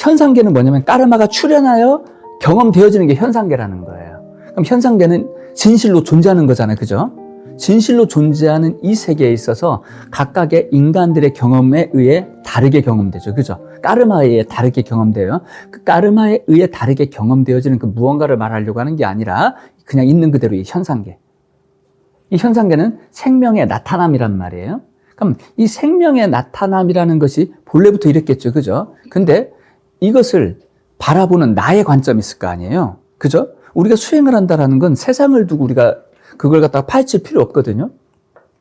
현상계는 뭐냐면 까르마가 출현하여 경험되어지는 게 현상계라는 거예요. 그럼 현상계는 진실로 존재하는 거잖아요. 그죠? 진실로 존재하는 이 세계에 있어서 각각의 인간들의 경험에 의해 다르게 경험되죠. 그죠? 까르마에 의해 다르게 경험돼요. 그 까르마에 의해 다르게 경험되어지는 그 무언가를 말하려고 하는 게 아니라 그냥 있는 그대로 이 현상계. 이 현상계는 생명의 나타남이란 말이에요. 그럼 이 생명의 나타남이라는 것이 본래부터 이랬겠죠. 그죠? 근데 이것을 바라보는 나의 관점이 있을 거 아니에요. 그죠? 우리가 수행을 한다라는 건 세상을 두고 우리가 그걸 갖다가 파헤칠 필요 없거든요.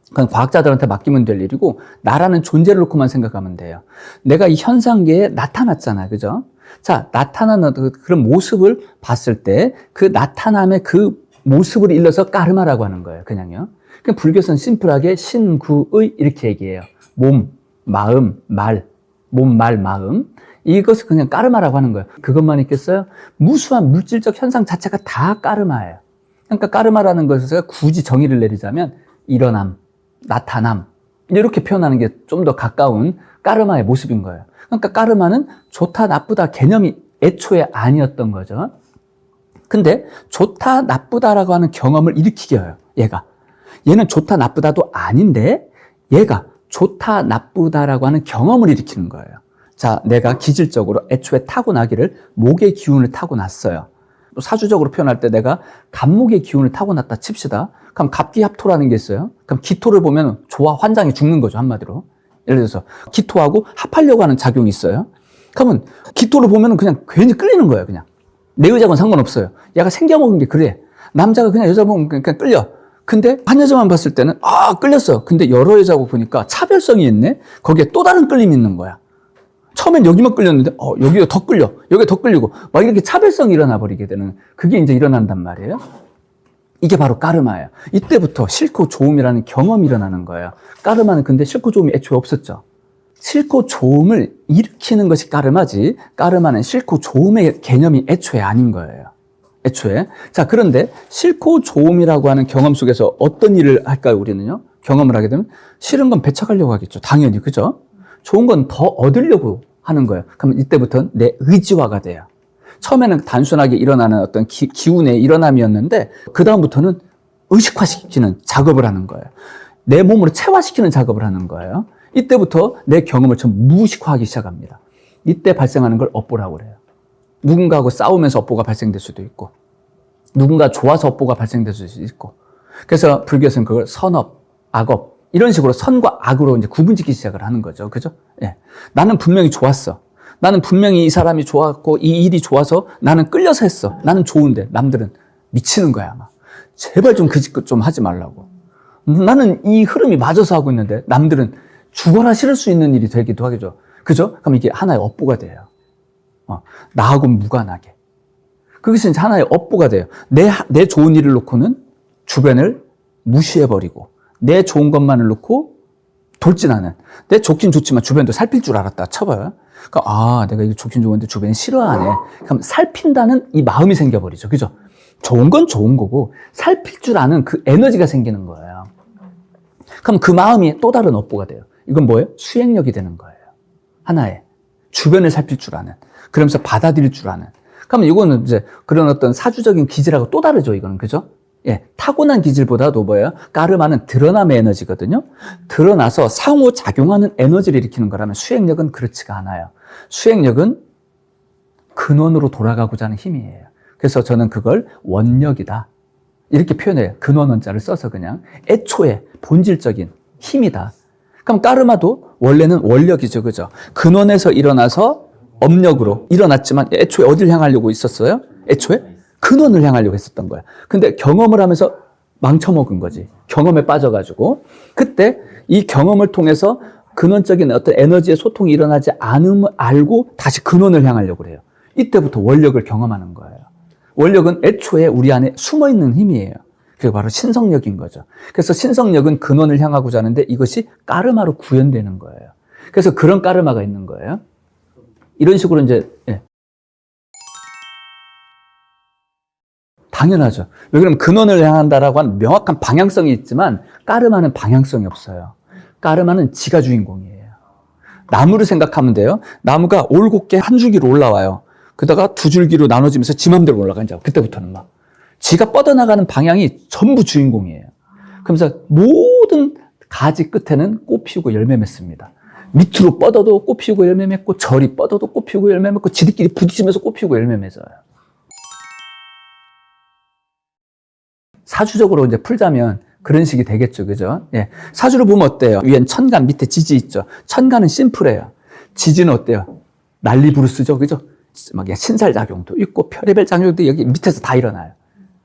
그건 과학자들한테 맡기면 될 일이고 나라는 존재를 놓고만 생각하면 돼요. 내가 이 현상계에 나타났잖아요. 그죠? 자, 나타나는 그- 그런 모습을 봤을 때 그 나타남의 그 모습을 일러서 까르마라고 하는 거예요. 그냥요. 그 불교에서는 심플하게 신구의 이렇게 얘기해요. 몸, 마음, 말. 몸, 말, 마음. 이것을 그냥 까르마라고 하는 거예요. 그것만 있겠어요? 무수한 물질적 현상 자체가 다 까르마예요. 그러니까 까르마라는 것을 굳이 정의를 내리자면 일어남, 나타남 이렇게 표현하는 게 좀 더 가까운 까르마의 모습인 거예요. 그러니까 까르마는 좋다 나쁘다 개념이 애초에 아니었던 거죠. 근데 좋다 나쁘다라고 하는 경험을 일으키게 해요. 얘가. 얘는 좋다 나쁘다도 아닌데 얘가 좋다 나쁘다라고 하는 경험을 일으키는 거예요. 자, 내가 기질적으로 애초에 타고나기를 목의 기운을 타고났어요. 또 사주적으로 표현할 때 내가 갑목의 기운을 타고났다 칩시다. 그럼 갑기합토라는 게 있어요. 그럼 기토를 보면 조화 환장이 죽는 거죠 한마디로. 예를 들어서 기토하고 합하려고 하는 작용이 있어요. 그러면 기토를 보면 그냥 괜히 끌리는 거예요 그냥. 내 의자하고는 상관없어요. 얘가 생겨먹은 게 그래. 남자가 그냥 여자 보면 그냥 끌려. 근데 한 여자만 봤을 때는 아 끌렸어. 근데 여러 여자고 보니까 차별성이 있네. 거기에 또 다른 끌림이 있는 거야. 처음엔 여기만 끌렸는데 어 여기가 더 끌려. 여기가 더 끌리고 막 이렇게 차별성이 일어나 버리게 되는 그게 이제 일어난단 말이에요. 이게 바로 까르마예요. 이때부터 싫고 좋음이라는 경험이 일어나는 거예요. 까르마는 근데 싫고 좋음이 애초에 없었죠. 싫고 좋음을 일으키는 것이 까르마지 까르마는 싫고 좋음의 개념이 애초에 아닌 거예요. 애초에. 자, 그런데 싫고 좋음이라고 하는 경험 속에서 어떤 일을 할까요, 우리는요? 경험을 하게 되면 싫은 건 배척하려고 하겠죠. 당연히. 그죠? 좋은 건 더 얻으려고 하는 거예요. 그럼 이때부터는 내 의지화가 돼요. 처음에는 단순하게 일어나는 어떤 기, 기운의 일어남이었는데, 그 다음부터는 의식화시키는 작업을 하는 거예요. 내 몸으로 체화시키는 작업을 하는 거예요. 이때부터 내 경험을 좀 무의식화하기 시작합니다. 이때 발생하는 걸 업보라고 그래요. 누군가하고 싸우면서 업보가 발생될 수도 있고, 누군가 좋아서 업보가 발생될 수도 있고, 그래서 불교에서는 그걸 선업, 악업, 이런 식으로 선과 악으로 이제 구분짓기 시작을 하는 거죠. 그죠? 예. 나는 분명히 좋았어. 나는 분명히 이 사람이 좋았고, 이 일이 좋아서 나는 끌려서 했어. 나는 좋은데, 남들은 미치는 거야, 아마. 제발 좀 그짓 좀 하지 말라고. 나는 이 흐름이 맞아서 하고 있는데, 남들은 죽어라 싫을 수 있는 일이 되기도 하겠죠. 그죠? 그럼 이게 하나의 업보가 돼요. 어, 나하고 무관하게. 그것이 하나의 업보가 돼요. 내, 하- 내 좋은 일을 놓고는 주변을 무시해버리고, 내 좋은 것만을 놓고 돌진하는. 내 좋긴 좋지만 주변도 살필 줄 알았다 쳐봐요. 그러니까, 아, 내가 이거 좋긴 좋은데 주변이 싫어하네. 그럼 살핀다는 이 마음이 생겨버리죠. 그죠? 좋은 건 좋은 거고, 살필 줄 아는 그 에너지가 생기는 거예요. 그럼 그 마음이 또 다른 업보가 돼요. 이건 뭐예요? 수행력이 되는 거예요. 하나의. 주변을 살필 줄 아는. 그러면서 받아들일 줄 아는. 그러면 이거는 이제 그런 어떤 사주적인 기질하고 또 다르죠, 이거는. 그죠? 예. 타고난 기질보다도 뭐예요? 까르마는 드러남의 에너지거든요? 드러나서 상호작용하는 에너지를 일으키는 거라면 수행력은 그렇지가 않아요. 수행력은 근원으로 돌아가고자 하는 힘이에요. 그래서 저는 그걸 원력이다. 이렇게 표현해요. 근원 원자를 써서 그냥 애초에 본질적인 힘이다. 그럼 까르마도 원래는 원력이죠. 그죠? 근원에서 일어나서 업력으로 일어났지만 애초에 어딜 향하려고 있었어요? 애초에 근원을 향하려고 했었던 거야. 근데 경험을 하면서 망쳐먹은 거지. 경험에 빠져가지고. 그때 이 경험을 통해서 근원적인 어떤 에너지의 소통이 일어나지 않음을 알고 다시 근원을 향하려고 그래요. 이때부터 원력을 경험하는 거예요. 원력은 애초에 우리 안에 숨어 있는 힘이에요. 그게 바로 신성력인 거죠. 그래서 신성력은 근원을 향하고자 하는데 이것이 까르마로 구현되는 거예요. 그래서 그런 까르마가 있는 거예요. 이런 식으로 이제 예. 당연하죠. 왜 그러면 근원을 향한다라고 하는 명확한 방향성이 있지만 까르마는 방향성이 없어요. 까르마는 지가 주인공이에요. 나무를 생각하면 돼요. 나무가 올곧게 한 줄기로 올라와요. 그다가 두 줄기로 나눠지면서 지 맘대로 올라가 이제 그때부터는 막 지가 뻗어나가는 방향이 전부 주인공이에요. 그러면서 모든 가지 끝에는 꽃 피우고 열매 맺습니다. 밑으로 뻗어도 꽃 피우고 열매 맺고 절이 뻗어도 꽃 피우고 열매 맺고 지들끼리 부딪히면서 꽃 피우고 열매 맺어요. 사주적으로 이제 풀자면 그런 식이 되겠죠. 그죠? 예. 사주를 보면 어때요? 위엔 천간, 밑에 지지 있죠. 천간은 심플해요. 지지는 어때요? 난리 부르스죠. 그죠? 막 신살작용도 있고 별의별 작용도 여기 밑에서 다 일어나요.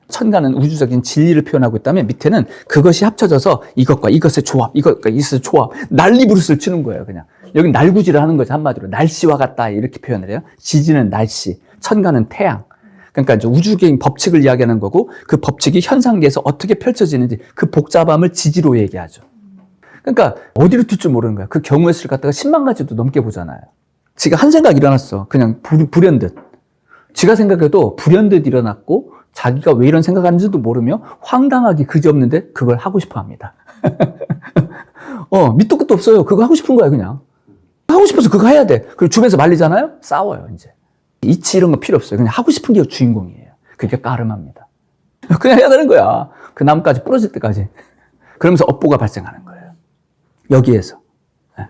천간은 우주적인 진리를 표현하고 있다면 밑에는 그것이 합쳐져서 이것과 이것의 조합, 이것과 이것의 조합, 난리 부르스를 치는 거예요. 그냥. 여기 날구지를 하는 거죠. 한마디로. 날씨와 같다. 이렇게 표현을 해요. 지지는 날씨, 천간은 태양. 그러니까 이제 우주계인 법칙을 이야기하는 거고 그 법칙이 현상계에서 어떻게 펼쳐지는지 그 복잡함을 지지로 얘기하죠. 그러니까 어디로 튈 줄 모르는 거야. 그 경우의 수를 갖다가 10만 가지도 넘게 보잖아요. 지가 한 생각 일어났어. 그냥 불, 불현듯. 지가 생각해도 불현듯 일어났고 자기가 왜 이런 생각하는지도 모르며 황당하기 그지없는데 그걸 하고 싶어 합니다. 어, 밑도 끝도 없어요. 그거 하고 싶은 거야, 그냥. 하고 싶어서 그거 해야 돼. 그리고 주변에서 말리잖아요? 싸워요, 이제. 이치 이런 거 필요 없어요. 그냥 하고 싶은 게 주인공이에요. 그게 까름합니다. 그냥 해야 되는 거야. 그 나무까지 부러질 때까지. 그러면서 업보가 발생하는 거예요. 여기에서. 예.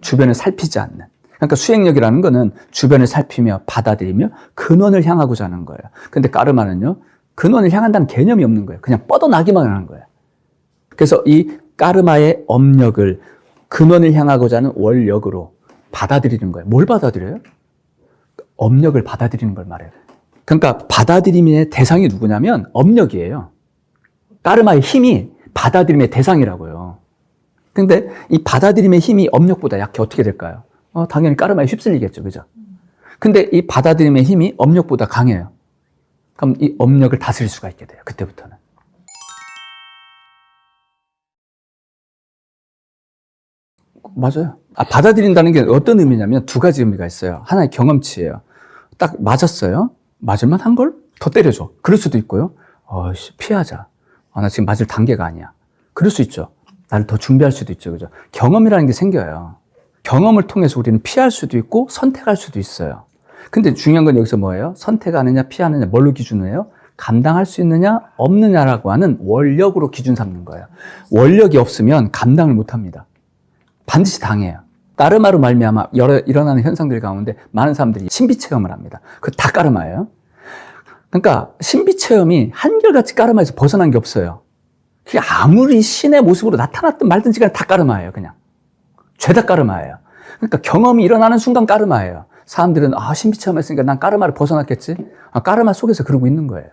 주변을 살피지 않는. 그러니까 수행력이라는 거는 주변을 살피며 받아들이며 근원을 향하고자 하는 거예요. 근데 까르마는요, 근원을 향한다는 개념이 없는 거예요. 그냥 뻗어나기만 하는 거예요. 그래서 이 까르마의 업력을 근원을 향하고자 하는 원력으로 받아들이는 거예요. 뭘 받아들여요? 업력을 받아들이는 걸 말해요. 그러니까 받아들임의 대상이 누구냐면 업력이에요. 까르마의 힘이 받아들임의 대상이라고요. 근데 이 받아들임의 힘이 업력보다 약해 어떻게 될까요? 어, 당연히 까르마에 휩쓸리겠죠. 그죠? 근데 이 받아들임의 힘이 업력보다 강해요. 그럼 이 업력을 다스릴 수가 있게 돼요. 그때부터는. 맞아요. 아, 받아들인다는 게 어떤 의미냐면 두 가지 의미가 있어요. 하나의 경험치예요. 딱 맞았어요. 맞을만 한 걸? 더 때려줘. 그럴 수도 있고요. 어씨, 피하자. 아, 나 지금 맞을 단계가 아니야. 그럴 수 있죠. 나를 더 준비할 수도 있죠. 그죠? 경험이라는 게 생겨요. 경험을 통해서 우리는 피할 수도 있고 선택할 수도 있어요. 근데 중요한 건 여기서 뭐예요? 선택하느냐, 피하느냐, 뭘로 기준을 해요? 감당할 수 있느냐, 없느냐라고 하는 원력으로 기준 삼는 거예요. 원력이 없으면 감당을 못 합니다. 반드시 당해요. 까르마로 말미암아 여러 일어나는 현상들 가운데 많은 사람들이 신비 체험을 합니다. 그 다 까르마예요. 그러니까 신비 체험이 한결같이 까르마에서 벗어난 게 없어요. 그게 아무리 신의 모습으로 나타났든 말든지 간에 다 까르마예요, 그냥. 죄다 까르마예요. 그러니까 경험이 일어나는 순간 까르마예요. 사람들은 아 신비 체험했으니까 난 까르마를 벗어났겠지. 아, 까르마 속에서 그러고 있는 거예요.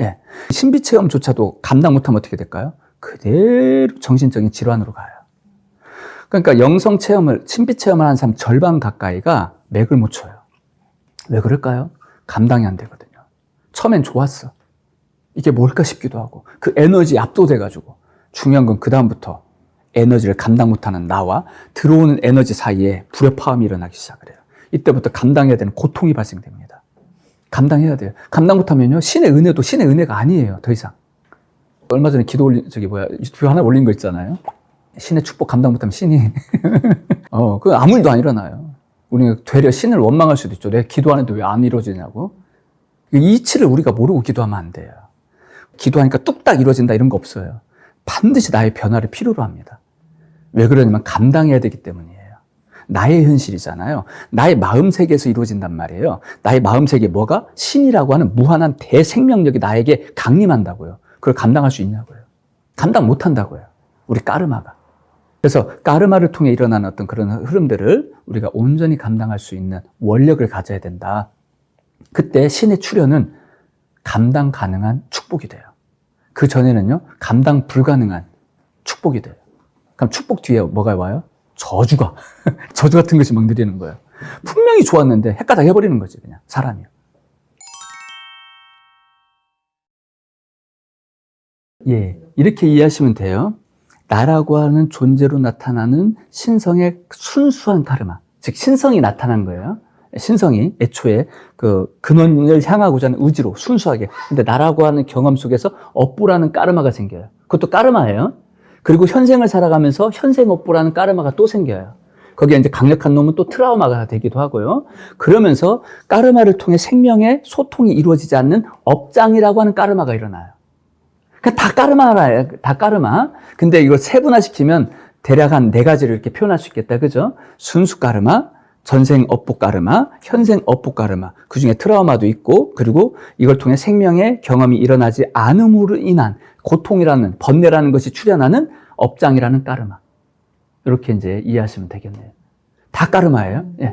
예, 신비 체험조차도 감당 못하면 어떻게 될까요? 그대로 정신적인 질환으로 가요. 그러니까 영성 체험을 신비 체험을 하는 사람 절반 가까이가 맥을 못 쳐요. 왜 그럴까요? 감당이 안 되거든요. 처음엔 좋았어. 이게 뭘까 싶기도 하고 그 에너지 압도돼 가지고 중요한 건 그 다음부터 에너지를 감당 못하는 나와 들어오는 에너지 사이에 불협화음이 일어나기 시작을 해요. 이때부터 감당해야 되는 고통이 발생됩니다. 감당해야 돼요. 감당 못하면요 신의 은혜도 신의 은혜가 아니에요. 더 이상. 얼마 전에 기도 올린 저기 뭐야 유튜브 하나 올린 거 있잖아요. 신의 축복 감당 못하면 신이 어, 그 아무 일도 안 일어나요. 우리가 되려 신을 원망할 수도 있죠. 내 기도하는데 왜 안 이루어지냐고. 이 이치를 우리가 모르고 기도하면 안 돼요. 기도하니까 뚝딱 이루어진다 이런 거 없어요. 반드시 나의 변화를 필요로 합니다. 왜 그러냐면 감당해야 되기 때문이에요. 나의 현실이잖아요. 나의 마음 세계에서 이루어진단 말이에요. 나의 마음 세계 뭐가 신이라고 하는 무한한 대생명력이 나에게 강림한다고요. 그걸 감당할 수 있냐고요. 감당 못 한다고요. 우리 까르마가. 그래서 까르마를 통해 일어나는 어떤 그런 흐름들을 우리가 온전히 감당할 수 있는 원력을 가져야 된다. 그때 신의 출현은 감당 가능한 축복이 돼요. 그 전에는요, 감당 불가능한 축복이 돼요. 그럼 축복 뒤에 뭐가 와요? 저주가. 저주 같은 것이 막 내리는 거예요. 분명히 좋았는데 헷가닥 해버리는 거지, 그냥, 사람이요. 예, 이렇게 이해하시면 돼요. 나라고 하는 존재로 나타나는 신성의 순수한 카르마. 즉, 신성이 나타난 거예요. 신성이 애초에 그 근원을 향하고자 하는 의지로 순수하게. 근데 나라고 하는 경험 속에서 업보라는 까르마가 생겨요. 그것도 까르마예요. 그리고 현생을 살아가면서 현생 업보라는 까르마가 또 생겨요. 거기에 이제 강력한 놈은 또 트라우마가 되기도 하고요. 그러면서 까르마를 통해 생명의 소통이 이루어지지 않는 업장이라고 하는 까르마가 일어나요. 그러니까 다 까르마라요. 다 까르마. 근데 이걸 세분화시키면 대략 한 네 가지를 이렇게 표현할 수 있겠다. 그죠? 순수 까르마, 전생 업복 까르마, 현생 업복 까르마. 그 중에 트라우마도 있고, 그리고 이걸 통해 생명의 경험이 일어나지 않음으로 인한 고통이라는, 번뇌라는 것이 출현하는 업장이라는 까르마. 이렇게 이제 이해하시면 되겠네요. 다 까르마예요. 예.